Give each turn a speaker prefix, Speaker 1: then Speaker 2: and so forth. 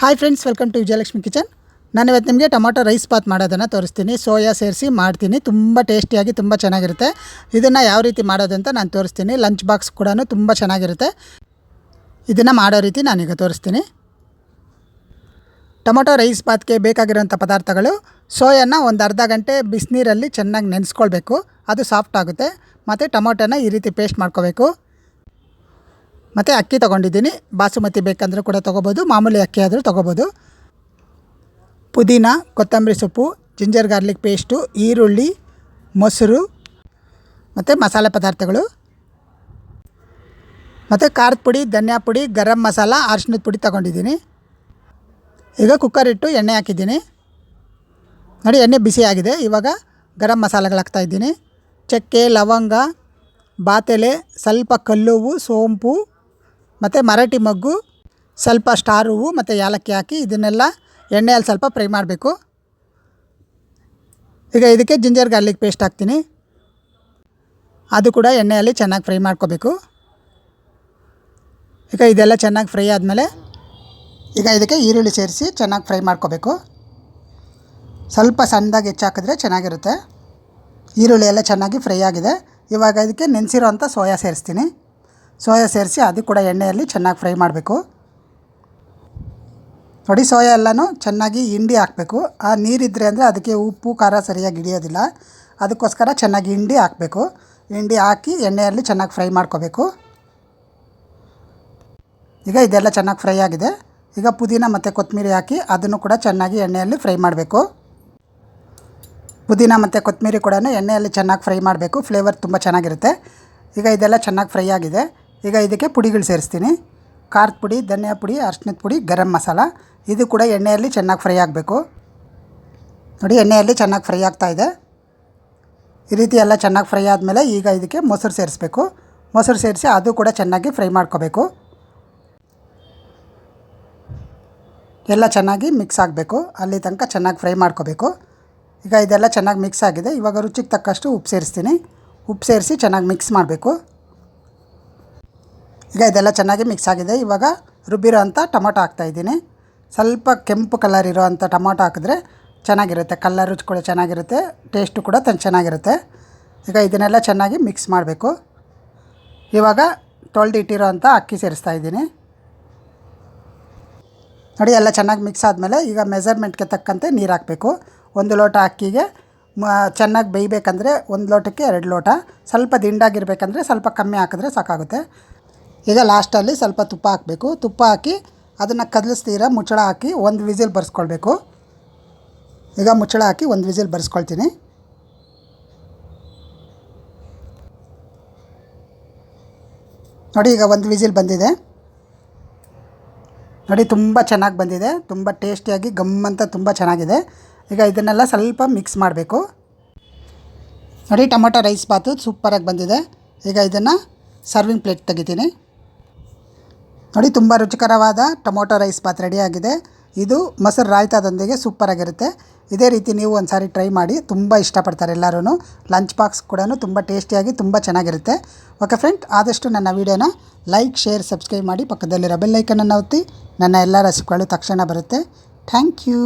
Speaker 1: Hi friends welcome to Vijayalakshmi kitchen ನಾನು ಇವತ್ತು ನಿಮಗೆ ಟೊಮೊಟೊ ರೈಸ್ ಬಾತ್ ಮಾಡೋದನ್ನು ತೋರಿಸ್ತೀನಿ. ಸೋಯಾ ಸೇರಿಸಿ ಮಾಡ್ತೀನಿ. ತುಂಬ ಟೇಸ್ಟಿಯಾಗಿ ತುಂಬ ಚೆನ್ನಾಗಿರುತ್ತೆ. ಇದನ್ನು ಯಾವ ರೀತಿ ಮಾಡೋದಂತ ನಾನು ತೋರಿಸ್ತೀನಿ. ಲಂಚ್ ಬಾಕ್ಸ್ ಕೂಡ ತುಂಬ ಚೆನ್ನಾಗಿರುತ್ತೆ. ಇದನ್ನು ಮಾಡೋ ರೀತಿ ನಾನೀಗ ತೋರಿಸ್ತೀನಿ. ಟೊಮೊಟೊ ರೈಸ್ ಬಾತ್ಗೆ ಬೇಕಾಗಿರೋಂಥ ಪದಾರ್ಥಗಳು ಸೋಯನ್ನ ಒಂದು ಅರ್ಧ ಗಂಟೆ ಬಿಸಿನೀರಲ್ಲಿ ಚೆನ್ನಾಗಿ ನೆನೆಸ್ಕೊಳ್ಬೇಕು. ಅದು ಸಾಫ್ಟ್ ಆಗುತ್ತೆ. ಮತ್ತು ಟೊಮೊಟೊನ ಈ ರೀತಿ ಪೇಸ್ಟ್ ಮಾಡ್ಕೋಬೇಕು. ಮತ್ತು ಅಕ್ಕಿ ತೊಗೊಂಡಿದ್ದೀನಿ. ಬಾಸುಮತಿ ಬೇಕಂದರೂ ಕೂಡ ತೊಗೋಬೋದು. ಮಾಮೂಲಿ ಅಕ್ಕಿ ಆದರೂ ತೊಗೋಬೋದು. ಪುದೀನ, ಕೊತ್ತಂಬರಿ ಸೊಪ್ಪು, ಜಿಂಜರ್ ಗಾರ್ಲಿಕ್ ಪೇಸ್ಟು, ಈರುಳ್ಳಿ, ಮೊಸರು, ಮತ್ತು ಮಸಾಲೆ ಪದಾರ್ಥಗಳು. ಮತ್ತು ಖಾರದ ಪುಡಿ, ಧನಿಯಾ ಪುಡಿ, ಗರಂ ಮಸಾಲ ಅರ್ಶಿನದ ಪುಡಿ ತೊಗೊಂಡಿದ್ದೀನಿ. ಈಗ ಕುಕ್ಕರ್ ಇಟ್ಟು ಎಣ್ಣೆ ಹಾಕಿದ್ದೀನಿ. ನೋಡಿ, ಎಣ್ಣೆ ಬಿಸಿ ಆಗಿದೆ. ಇವಾಗ ಗರಂ ಮಸಾಲೆಗಳು ಹಾಕ್ತಾಯಿದ್ದೀನಿ ಚಕ್ಕೆ, ಲವಂಗ, ಬಾತೆಲೆ, ಸ್ವಲ್ಪ ಕಲ್ಲುವು, ಸೋಂಪು ಮತ್ತು ಮರಾಠಿ ಮೊಗ್ಗು, ಸ್ವಲ್ಪ ಸ್ಟಾರ್ ಹೂವು ಮತ್ತು ಏಲಕ್ಕಿ ಹಾಕಿ ಇದನ್ನೆಲ್ಲ ಎಣ್ಣೆಯಲ್ಲಿ ಸ್ವಲ್ಪ ಫ್ರೈ ಮಾಡಬೇಕು. ಈಗ ಇದಕ್ಕೆ ಜಿಂಜರ್ ಗಾರ್ಲಿಕ್ ಪೇಸ್ಟ್ ಹಾಕ್ತೀನಿ. ಅದು ಕೂಡ ಎಣ್ಣೆಯಲ್ಲಿ ಚೆನ್ನಾಗಿ ಫ್ರೈ ಮಾಡ್ಕೋಬೇಕು. ಈಗ ಇದೆಲ್ಲ ಚೆನ್ನಾಗಿ ಫ್ರೈ ಆದಮೇಲೆ ಈಗ ಇದಕ್ಕೆ ಈರುಳ್ಳಿ ಸೇರಿಸಿ ಚೆನ್ನಾಗಿ ಫ್ರೈ ಮಾಡ್ಕೋಬೇಕು. ಸ್ವಲ್ಪ ಸಣ್ಣದಾಗಿ ಹೆಚ್ಚಾಕಿದ್ರೆ ಚೆನ್ನಾಗಿರುತ್ತೆ. ಈರುಳ್ಳಿ ಎಲ್ಲ ಚೆನ್ನಾಗಿ ಫ್ರೈ ಆಗಿದೆ. ಇವಾಗ ಇದಕ್ಕೆ ನೆನೆಸಿರೋ ಅಂಥ ಸೋಯಾ ಸೇರಿಸ್ತೀನಿ. ಸೋಯಾ ಸೇರಿಸಿ ಅದು ಕೂಡ ಎಣ್ಣೆಯಲ್ಲಿ ಚೆನ್ನಾಗಿ ಫ್ರೈ ಮಾಡಬೇಕು. ನೋಡಿ ಸೋಯಾ ಎಲ್ಲನೂ ಚೆನ್ನಾಗಿ ಹಿಂಡಿ ಹಾಕಬೇಕು. ಆ ನೀರಿದ್ದರೆ ಅಂದರೆ ಅದಕ್ಕೆ ಉಪ್ಪು, ಖಾರ ಸರಿಯಾಗಿ ಹಿಡಿಯೋದಿಲ್ಲ. ಅದಕ್ಕೋಸ್ಕರ ಚೆನ್ನಾಗಿ ಹಿಂಡಿ ಹಾಕಬೇಕು. ಹಿಂಡಿ ಹಾಕಿ ಎಣ್ಣೆಯಲ್ಲಿ ಚೆನ್ನಾಗಿ ಫ್ರೈ ಮಾಡ್ಕೋಬೇಕು. ಈಗ ಇದೆಲ್ಲ ಚೆನ್ನಾಗಿ ಫ್ರೈ ಆಗಿದೆ. ಈಗ ಪುದೀನ ಮತ್ತು ಕೊತ್ತಂಬರಿ ಹಾಕಿ ಅದನ್ನು ಕೂಡ ಚೆನ್ನಾಗಿ ಎಣ್ಣೆಯಲ್ಲಿ ಫ್ರೈ ಮಾಡಬೇಕು. ಪುದೀನ ಮತ್ತು ಕೊತ್ತಂಬರಿ ಕೂಡ ಎಣ್ಣೆಯಲ್ಲಿ ಚೆನ್ನಾಗಿ ಫ್ರೈ ಮಾಡಬೇಕು. ಫ್ಲೇವರ್ ತುಂಬ ಚೆನ್ನಾಗಿರುತ್ತೆ. ಈಗ ಇದೆಲ್ಲ ಚೆನ್ನಾಗಿ ಫ್ರೈ ಆಗಿದೆ. ಈಗ ಇದಕ್ಕೆ ಪುಡಿಗಳು ಸೇರಿಸ್ತೀನಿ. ಖಾರದ ಪುಡಿ, ಧನಿಯಾ ಪುಡಿ ಅರ್ಶಿನದ ಪುಡಿ, ಗರಂ ಮಸಾಲ. ಇದು ಕೂಡ ಎಣ್ಣೆಯಲ್ಲಿ ಚೆನ್ನಾಗಿ ಫ್ರೈ ಆಗಬೇಕು. ನೋಡಿ, ಎಣ್ಣೆಯಲ್ಲಿ ಚೆನ್ನಾಗಿ ಫ್ರೈ ಆಗ್ತಾ ಇದೆ. ಈ ರೀತಿ ಎಲ್ಲ ಚೆನ್ನಾಗಿ ಫ್ರೈ ಆದಮೇಲೆ ಈಗ ಇದಕ್ಕೆ ಮೊಸರು ಸೇರಿಸ್ಬೇಕು. ಮೊಸರು ಸೇರಿಸಿ ಅದು ಕೂಡ ಚೆನ್ನಾಗಿ ಫ್ರೈ ಮಾಡ್ಕೋಬೇಕು. ಎಲ್ಲ ಚೆನ್ನಾಗಿ ಮಿಕ್ಸ್ ಆಗಬೇಕು. ಅಲ್ಲಿ ತನಕ ಚೆನ್ನಾಗಿ ಫ್ರೈ ಮಾಡ್ಕೋಬೇಕು. ಈಗ ಇದೆಲ್ಲ ಚೆನ್ನಾಗಿ ಮಿಕ್ಸ್ ಆಗಿದೆ. ಇವಾಗ ರುಚಿಗೆ ತಕ್ಕಷ್ಟು ಉಪ್ಪು ಸೇರಿಸ್ತೀನಿ. ಉಪ್ಪು ಸೇರಿಸಿ ಚೆನ್ನಾಗಿ ಮಿಕ್ಸ್ ಮಾಡಬೇಕು. ಈಗ ಇದೆಲ್ಲ ಚೆನ್ನಾಗಿ ಮಿಕ್ಸ್ ಆಗಿದೆ. ಇವಾಗ ರುಬ್ಬಿರೋ ಅಂಥ ಟೊಮೊಟೊ ಹಾಕ್ತಾಯಿದ್ದೀನಿ ಸ್ವಲ್ಪ ಕೆಂಪು ಕಲರ್ ಇರೋ ಅಂಥ ಟೊಮೊಟೊ ಹಾಕಿದ್ರೆ ಚೆನ್ನಾಗಿರುತ್ತೆ. ಕಲ್ಲರ್ ಕೂಡ ಚೆನ್ನಾಗಿರುತ್ತೆ. ಟೇಸ್ಟು ಕೂಡ ತನ್ನ ಚೆನ್ನಾಗಿರುತ್ತೆ. ಈಗ ಇದನ್ನೆಲ್ಲ ಚೆನ್ನಾಗಿ ಮಿಕ್ಸ್ ಮಾಡಬೇಕು. ಇವಾಗ ತೊಳೆದು ಇಟ್ಟಿರೋ ಅಂಥ ಅಕ್ಕಿ ಸೇರಿಸ್ತಾ ಇದ್ದೀನಿ. ನೋಡಿ, ಎಲ್ಲ ಚೆನ್ನಾಗಿ ಮಿಕ್ಸ್ ಆದಮೇಲೆ ಈಗ ಮೆಜರ್ಮೆಂಟ್ಗೆ ತಕ್ಕಂತೆ ನೀರು ಹಾಕಬೇಕು. ಒಂದು ಲೋಟ ಅಕ್ಕಿಗೆ ಮ, ಚೆನ್ನಾಗಿ ಬೇಯಬೇಕಂದ್ರೆ ಒಂದು ಲೋಟಕ್ಕೆ ಎರಡು ಲೋಟ. ಸ್ವಲ್ಪ ದಿಂಡಾಗಿರ್ಬೇಕಂದ್ರೆ ಸ್ವಲ್ಪ ಕಮ್ಮಿ ಹಾಕಿದ್ರೆ ಸಾಕಾಗುತ್ತೆ. ಈಗ ಲಾಸ್ಟಲ್ಲಿ ಸ್ವಲ್ಪ ತುಪ್ಪ ಹಾಕಬೇಕು. ತುಪ್ಪ ಹಾಕಿ ಅದನ್ನು ಕದಲಿಸ್ತೀರ ಮುಚ್ಚಳ ಹಾಕಿ ಒಂದು ವಿಸಿಲ್ ಬರ್ಸ್ಕೊಳ್ಬೇಕು. ಈಗ ಮುಚ್ಚಳ ಹಾಕಿ ಒಂದು ವಿಸಿಲ್ ಬರ್ಸ್ಕೊಳ್ತೀನಿ. ನೋಡಿ ಈಗ ಒಂದು ವಿಸಿಲ್ ಬಂದಿದೆ. ನೋಡಿ ತುಂಬ ಚೆನ್ನಾಗಿ ಬಂದಿದೆ. ತುಂಬ ಟೇಸ್ಟಿಯಾಗಿ, ಗಮ್ ಅಂತ ತುಂಬ ಚೆನ್ನಾಗಿದೆ. ಈಗ ಇದನ್ನೆಲ್ಲ ಸ್ವಲ್ಪ ಮಿಕ್ಸ್ ಮಾಡಬೇಕು. ನೋಡಿ ಟೊಮೊಟೊ ರೈಸ್ ಬಾತು ಸೂಪರಾಗಿ ಬಂದಿದೆ. ಈಗ ಇದನ್ನು ಸರ್ವಿಂಗ್ ಪ್ಲೇಟ್ ತೆಗಿತೀನಿ. ನೋಡಿ, ತುಂಬ ರುಚಿಕರವಾದ ಟೊಮೊಟೊ ರೈಸ್ ಬಾತ್ ರೆಡಿಯಾಗಿದೆ. ಇದು ಮೊಸರು ರಾಯ್ತಾದೊಂದಿಗೆ ಸೂಪರಾಗಿರುತ್ತೆ ಇದೇ ರೀತಿ ನೀವು ಒಂದು ಸಾರಿ ಟ್ರೈ ಮಾಡಿ, ತುಂಬ ಇಷ್ಟಪಡ್ತಾರೆ ಎಲ್ಲರೂ ಲಂಚ್ ಬಾಕ್ಸ್ ಕೂಡ ತುಂಬ ಟೇಸ್ಟಿಯಾಗಿ ತುಂಬ ಚೆನ್ನಾಗಿರುತ್ತೆ. ಓಕೆ ಫ್ರೆಂಡ್ ಆದಷ್ಟು ನನ್ನ ವೀಡಿಯೋನ ಲೈಕ್ ಶೇರ್ ಸಬ್ಸ್ಕ್ರೈಬ್ ಮಾಡಿ ಪಕ್ಕದಲ್ಲಿರೋ ಬೆಲ್ಲೈಕನನ್ನು ಒತ್ತಿ. ನನ್ನ ಎಲ್ಲ ರೆಸಿಪಿಗಳು ತಕ್ಷಣ ಬರುತ್ತೆ. Thank you